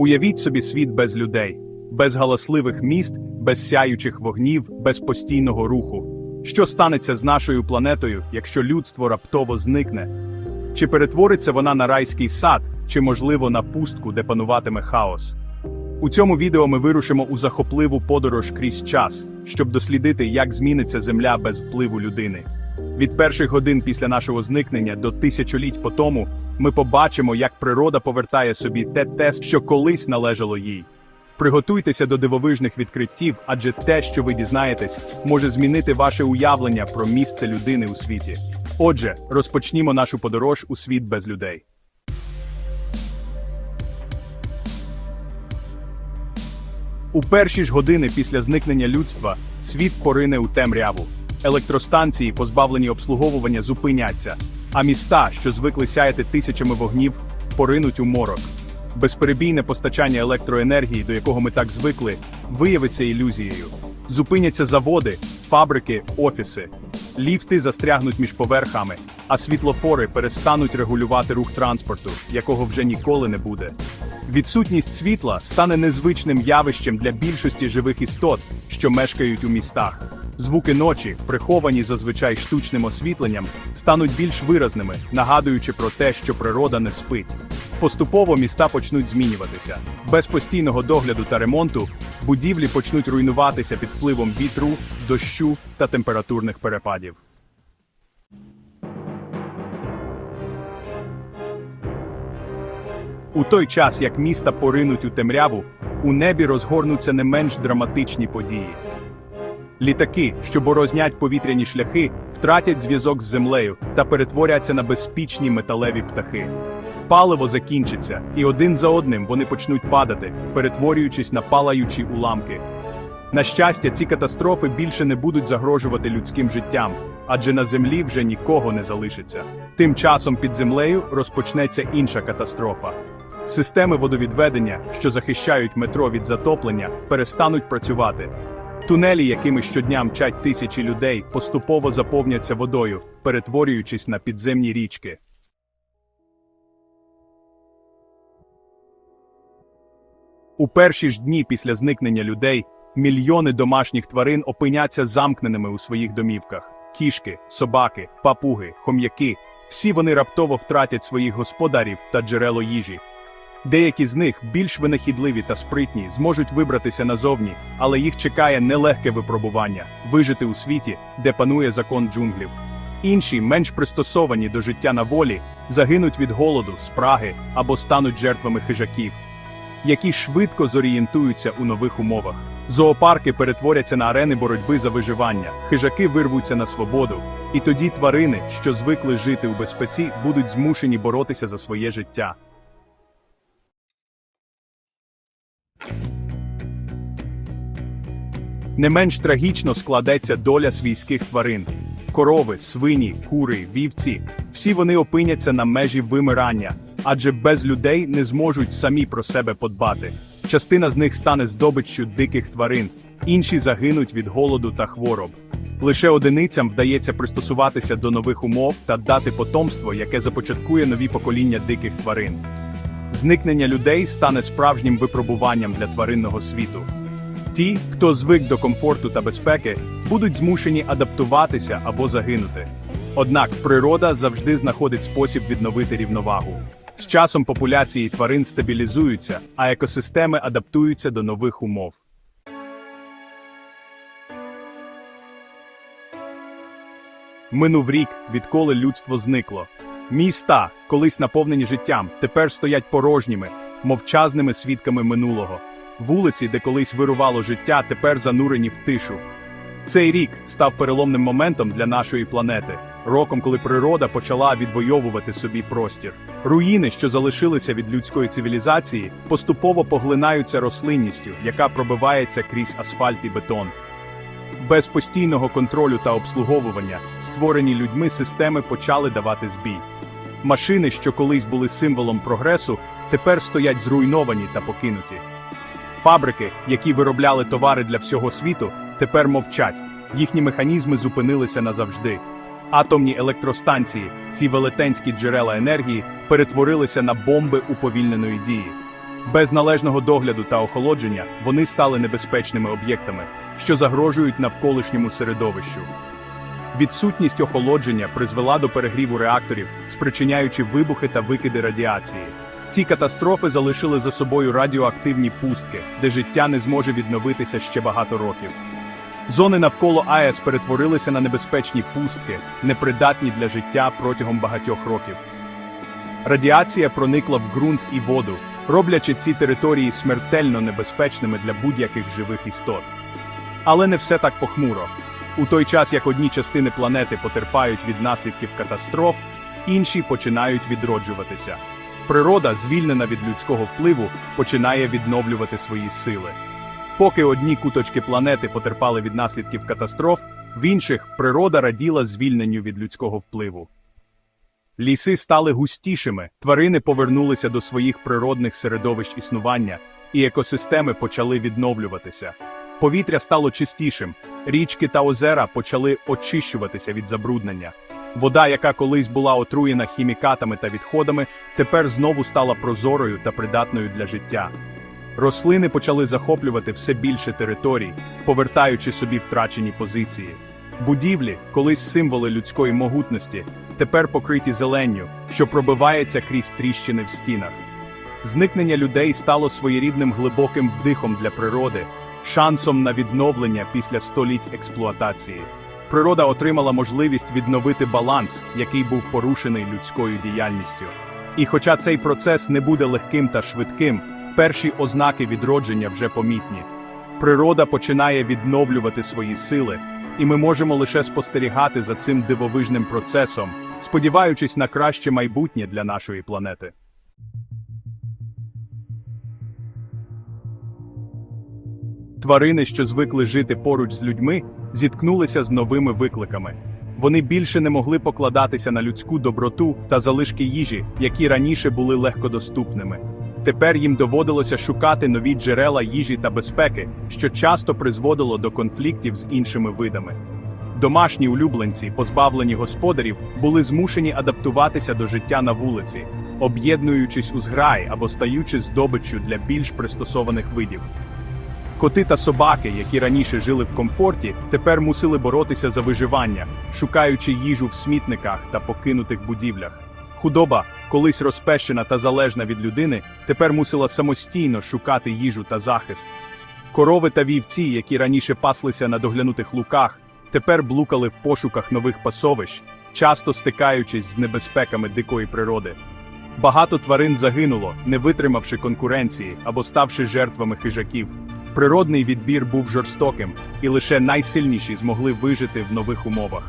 Уявіть собі світ без людей, без галасливих міст, без сяючих вогнів, без постійного руху. Що станеться з нашою планетою, якщо людство раптово зникне? Чи перетвориться вона на райський сад, чи, можливо, на пустку, де пануватиме хаос? У цьому відео ми вирушимо у захопливу подорож крізь час, щоб дослідити, як зміниться Земля без впливу людини. Від перших годин після нашого зникнення до тисячоліть по тому ми побачимо, як природа повертає собі те те, що колись належало їй. Приготуйтеся до дивовижних відкриттів, адже те, що ви дізнаєтесь, може змінити ваше уявлення про місце людини у світі. Отже, розпочнімо нашу подорож у світ без людей. У перші ж години після зникнення людства світ порине у темряву. Електростанції, позбавлені обслуговування, зупиняться, а міста, що звикли сяяти тисячами вогнів, поринуть у морок. Безперебійне постачання електроенергії, до якого ми так звикли, виявиться ілюзією. Зупиняться заводи, фабрики, офіси. Ліфти застрягнуть між поверхами, а світлофори перестануть регулювати рух транспорту, якого вже ніколи не буде. Відсутність світла стане незвичним явищем для більшості живих істот, що мешкають у містах. Звуки ночі, приховані зазвичай штучним освітленням, стануть більш виразними, нагадуючи про те, що природа не спить. Поступово міста почнуть змінюватися. Без постійного догляду та ремонту будівлі почнуть руйнуватися під впливом вітру, дощу та температурних перепадів. У той час, як міста поринуть у темряву, у небі розгорнуться не менш драматичні події. Літаки, що борознять повітряні шляхи, втратять зв'язок з землею та перетворяться на безпічні металеві птахи. Паливо закінчиться, і один за одним вони почнуть падати, перетворюючись на палаючі уламки. На щастя, ці катастрофи більше не будуть загрожувати людським життям, адже на землі вже нікого не залишиться. Тим часом під землею розпочнеться інша катастрофа. Системи водовідведення, що захищають метро від затоплення, перестануть працювати. Тунелі, якими щодня мчать тисячі людей, поступово заповняться водою, перетворюючись на підземні річки. У перші ж дні після зникнення людей мільйони домашніх тварин опиняться замкненими у своїх домівках: кішки, собаки, папуги, хом'яки. Всі вони раптово втратять своїх господарів та джерело їжі. Деякі з них, більш винахідливі та спритні, зможуть вибратися назовні, але їх чекає нелегке випробування вижити у світі, де панує закон джунглів. Інші, менш пристосовані до життя на волі, загинуть від голоду, спраги або стануть жертвами хижаків, які швидко зорієнтуються у нових умовах. Зоопарки перетворяться на арени боротьби за виживання, хижаки вирвуться на свободу, і тоді тварини, що звикли жити у безпеці, будуть змушені боротися за своє життя. Не менш трагічно складеться доля свійських тварин. Корови, свині, кури, вівці всі вони опиняться на межі вимирання, адже без людей не зможуть самі про себе подбати. Частина з них стане здобиччю диких тварин, інші загинуть від голоду та хвороб. Лише одиницям вдається пристосуватися до нових умов та дати потомство, яке започаткує нові покоління диких тварин. Зникнення людей стане справжнім випробуванням для тваринного світу. Ті, хто звик до комфорту та безпеки, будуть змушені адаптуватися або загинути. Однак природа завжди знаходить спосіб відновити рівновагу. З часом популяції тварин стабілізуються, а екосистеми адаптуються до нових умов. Минув рік, відколи людство зникло. Міста, колись наповнені життям, тепер стоять порожніми, мовчазними свідками минулого. Вулиці, де колись вирувало життя, тепер занурені в тишу. Цей рік став переломним моментом для нашої планети, роком, коли природа почала відвоювати собі простір. Руїни, що залишилися від людської цивілізації, поступово поглинаються рослинністю, яка пробивається крізь асфальт і бетон. Без постійного контролю та обслуговування створені людьми системи почали давати збій. Машини, що колись були символом прогресу, тепер стоять зруйновані та покинуті. Фабрики, які виробляли товари для всього світу, тепер мовчать, їхні механізми зупинилися назавжди. Атомні електростанції, ці велетенські джерела енергії, перетворилися на бомби уповільненої дії. Без належного догляду та охолодження вони стали небезпечними об'єктами, що загрожують навколишньому середовищу. Відсутність охолодження призвела до перегріву реакторів, спричиняючи вибухи та викиди радіації. Ці катастрофи залишили за собою радіоактивні пустки, де життя не зможе відновитися ще багато років. Зони навколо АЕС перетворилися на небезпечні пустки, непридатні для життя протягом багатьох років. Радіація проникла в ґрунт і воду, роблячи ці території смертельно небезпечними для будь-яких живих істот. Але не все так похмуро. У той час, як одні частини планети потерпають від наслідків катастроф, інші починають відроджуватися. Природа, звільнена від людського впливу, починає відновлювати свої сили. Поки одні куточки планети потерпали від наслідків катастроф, в інших природа раділа звільненню від людського впливу. Ліси стали густішими, тварини повернулися до своїх природних середовищ існування, і екосистеми почали відновлюватися. Повітря стало чистішим, річки та озера почали очищуватися від забруднення. Вода, яка колись була отруєна хімікатами та відходами, тепер знову стала прозорою та придатною для життя. Рослини почали захоплювати все більше територій, повертаючи собі втрачені позиції. Будівлі, колись символи людської могутності, тепер покриті зеленню, що пробивається крізь тріщини в стінах. Зникнення людей стало своєрідним глибоким вдихом для природи, шансом на відновлення після століть експлуатації. Природа отримала можливість відновити баланс, який був порушений людською діяльністю. І хоча цей процес не буде легким та швидким, перші ознаки відродження вже помітні. Природа починає відновлювати свої сили, і ми можемо лише спостерігати за цим дивовижним процесом, сподіваючись на краще майбутнє для нашої планети. Тварини, що звикли жити поруч з людьми, зіткнулися з новими викликами. Вони більше не могли покладатися на людську доброту та залишки їжі, які раніше були легкодоступними. Тепер їм доводилося шукати нові джерела їжі та безпеки, що часто призводило до конфліктів з іншими видами. Домашні улюбленці, позбавлені господарів, були змушені адаптуватися до життя на вулиці, об'єднуючись у зграй або стаючи здобиччю для більш пристосованих видів. Коти та собаки, які раніше жили в комфорті, тепер мусили боротися за виживання, шукаючи їжу в смітниках та покинутих будівлях. Худоба, колись розпещена та залежна від людини, тепер мусила самостійно шукати їжу та захист. Корови та вівці, які раніше паслися на доглянутих луках, тепер блукали в пошуках нових пасовищ, часто стикаючись з небезпеками дикої природи. Багато тварин загинуло, не витримавши конкуренції або ставши жертвами хижаків. Природний відбір був жорстоким, і лише найсильніші змогли вижити в нових умовах.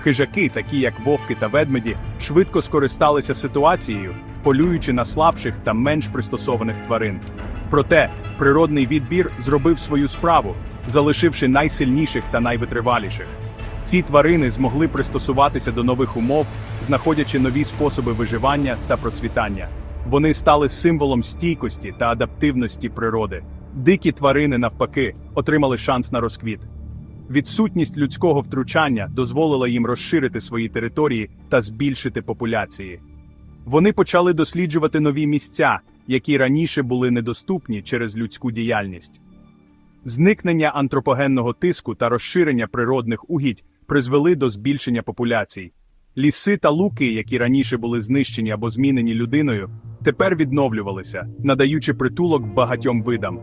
Хижаки, такі як вовки та ведмеді, швидко скористалися ситуацією, полюючи на слабших та менш пристосованих тварин. Проте природний відбір зробив свою справу, залишивши найсильніших та найвитриваліших. Ці тварини змогли пристосуватися до нових умов, знаходячи нові способи виживання та процвітання. Вони стали символом стійкості та адаптивності природи. Дикі тварини, навпаки, отримали шанс на розквіт. Відсутність людського втручання дозволила їм розширити свої території та збільшити популяції. Вони почали досліджувати нові місця, які раніше були недоступні через людську діяльність. Зникнення антропогенного тиску та розширення природних угідь призвели до збільшення популяцій. Ліси та луки, які раніше були знищені або змінені людиною, тепер відновлювалися, надаючи притулок багатьом видам.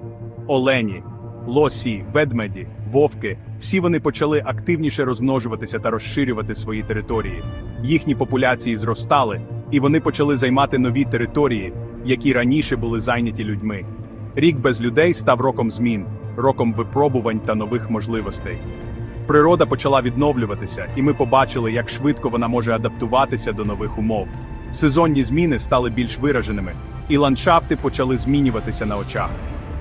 Олені, лосі, ведмеді, вовки всі вони почали активніше розмножуватися та розширювати свої території. Їхні популяції зростали, і вони почали займати нові території, які раніше були зайняті людьми. Рік без людей став роком змін, роком випробувань та нових можливостей. Природа почала відновлюватися, і ми побачили, як швидко вона може адаптуватися до нових умов. Сезонні зміни стали більш вираженими, і ландшафти почали змінюватися на очах.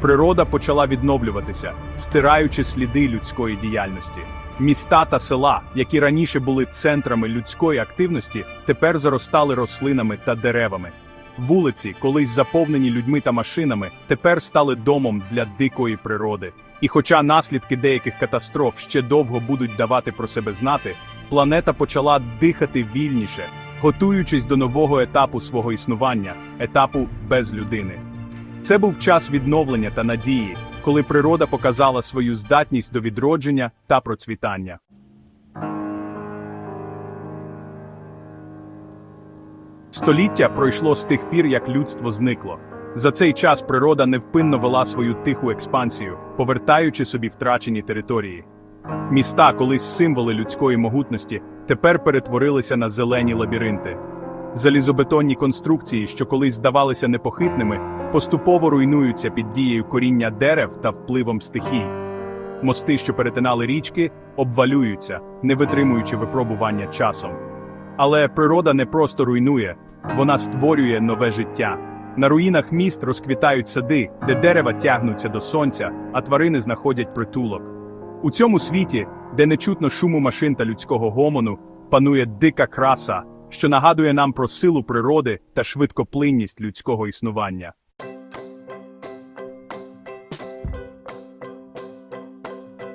Природа почала відновлюватися, стираючи сліди людської діяльності. Міста та села, які раніше були центрами людської активності, тепер заростали рослинами та деревами. Вулиці, колись заповнені людьми та машинами, тепер стали домом для дикої природи. І хоча наслідки деяких катастроф ще довго будуть давати про себе знати, планета почала дихати вільніше, готуючись до нового етапу свого існування, етапу без людини. Це був час відновлення та надії, коли природа показала свою здатність до відродження та процвітання. Століття пройшло з тих пір, як людство зникло. За цей час природа невпинно вела свою тиху експансію, повертаючи собі втрачені території. Міста, колись символи людської могутності, тепер перетворилися на зелені лабіринти. Залізобетонні конструкції, що колись здавалися непохитними, поступово руйнуються під дією коріння дерев та впливом стихій. Мости, що перетинали річки, обвалюються, не витримуючи випробування часом. Але природа не просто руйнує, вона створює нове життя. На руїнах міст розквітають сади, де дерева тягнуться до сонця, а тварини знаходять притулок. У цьому світі, де не чутно шуму машин та людського гомону, панує дика краса, що нагадує нам про силу природи та швидкоплинність людського існування.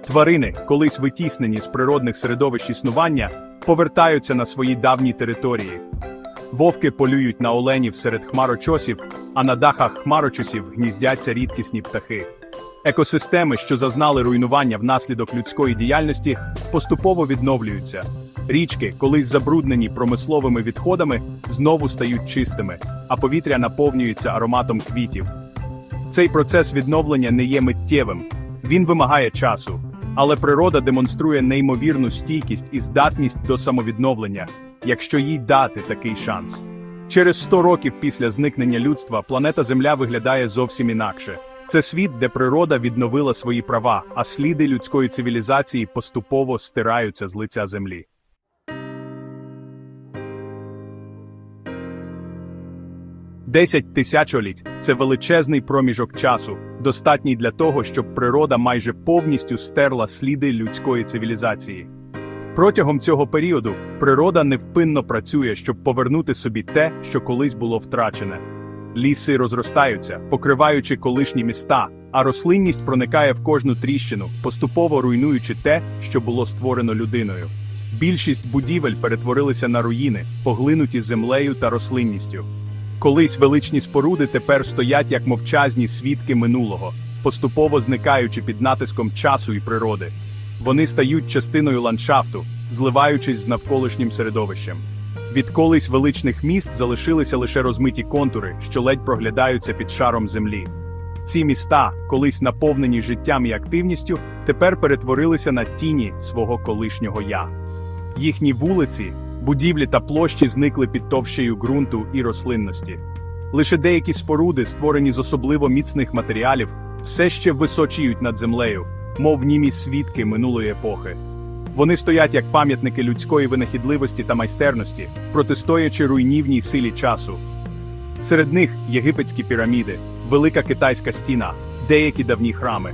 Тварини, колись витіснені з природних середовищ існування, повертаються на свої давні території. Вовки полюють на оленів серед хмарочосів, а на дахах хмарочосів гніздяться рідкісні птахи. Екосистеми, що зазнали руйнування внаслідок людської діяльності, поступово відновлюються. Річки, колись забруднені промисловими відходами, знову стають чистими, а повітря наповнюється ароматом квітів. Цей процес відновлення не є миттєвим, він вимагає часу, але природа демонструє неймовірну стійкість і здатність до самовідновлення, якщо їй дати такий шанс. Через 100 років після зникнення людства планета Земля виглядає зовсім інакше. Це світ, де природа відновила свої права, а сліди людської цивілізації поступово стираються з лиця землі. Десять тисячоліть це величезний проміжок часу, достатній для того, щоб природа майже повністю стерла сліди людської цивілізації. Протягом цього періоду природа невпинно працює, щоб повернути собі те, що колись було втрачене. Ліси розростаються, покриваючи колишні міста, а рослинність проникає в кожну тріщину, поступово руйнуючи те, що було створено людиною. Більшість будівель перетворилися на руїни, поглинуті землею та рослинністю. Колись величні споруди тепер стоять як мовчазні свідки минулого, поступово зникаючи під натиском часу і природи. Вони стають частиною ландшафту, зливаючись з навколишнім середовищем. Від колись величних міст залишилися лише розмиті контури, що ледь проглядаються під шаром землі. Ці міста, колись наповнені життям і активністю, тепер перетворилися на тіні свого колишнього я. Їхні вулиці, будівлі та площі зникли під товщею ґрунту і рослинності. Лише деякі споруди, створені з особливо міцних матеріалів, все ще височіють над землею, мов німі свідки минулої епохи. Вони стоять як пам'ятники людської винахідливості та майстерності, протистоячи руйнівній силі часу. Серед них єгипетські піраміди, велика китайська стіна, деякі давні храми.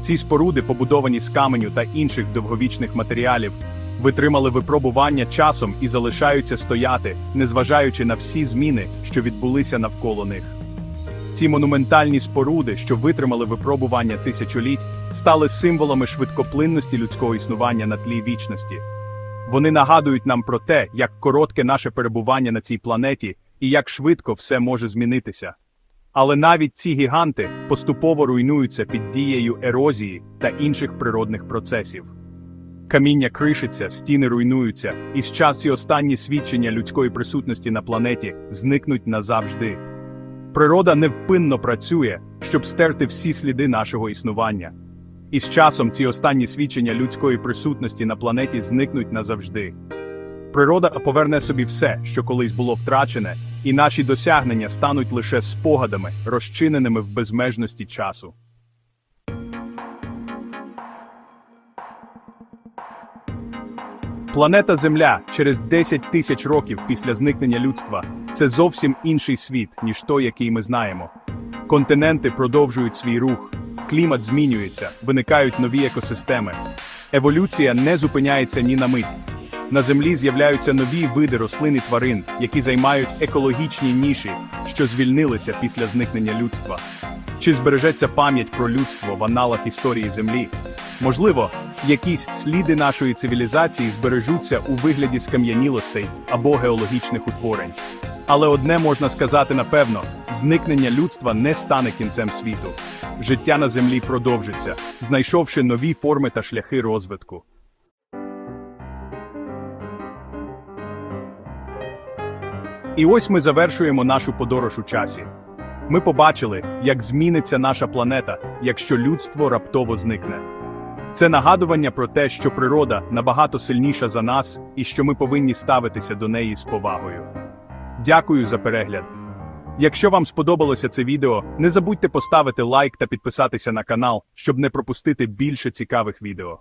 Ці споруди, побудовані з каменю та інших довговічних матеріалів, витримали випробування часом і залишаються стояти, незважаючи на всі зміни, що відбулися навколо них. Ці монументальні споруди, що витримали випробування тисячоліть, стали символами швидкоплинності людського існування на тлі вічності. Вони нагадують нам про те, як коротке наше перебування на цій планеті і як швидко все може змінитися. Але навіть ці гіганти поступово руйнуються під дією ерозії та інших природних процесів. Каміння кришиться, стіни руйнуються, і з і останні свідчення людської присутності на планеті зникнуть назавжди. Природа невпинно працює, щоб стерти всі сліди нашого існування. І з часом ці останні свідчення людської присутності на планеті зникнуть назавжди. Природа поверне собі все, що колись було втрачене, і наші досягнення стануть лише спогадами, розчиненими в безмежності часу. Планета Земля через 10 тисяч років після зникнення людства це зовсім інший світ, ніж той, який ми знаємо. Континенти продовжують свій рух, клімат змінюється, виникають нові екосистеми. Еволюція не зупиняється ні на мить. На землі з'являються нові види рослин і тварин, які займають екологічні ніші, що звільнилися після зникнення людства. Чи збережеться пам'ять про людство в аналах історії Землі? Можливо, якісь сліди нашої цивілізації збережуться у вигляді скам'янілостей або геологічних утворень. Але одне можна сказати напевно: зникнення людства не стане кінцем світу. Життя на землі продовжиться, знайшовши нові форми та шляхи розвитку. І ось ми завершуємо нашу подорож у часі. Ми побачили, як зміниться наша планета, якщо людство раптово зникне. Це нагадування про те, що природа набагато сильніша за нас і що ми повинні ставитися до неї з повагою. Дякую за перегляд. Якщо вам сподобалося це відео, не забудьте поставити лайк та підписатися на канал, щоб не пропустити більше цікавих відео.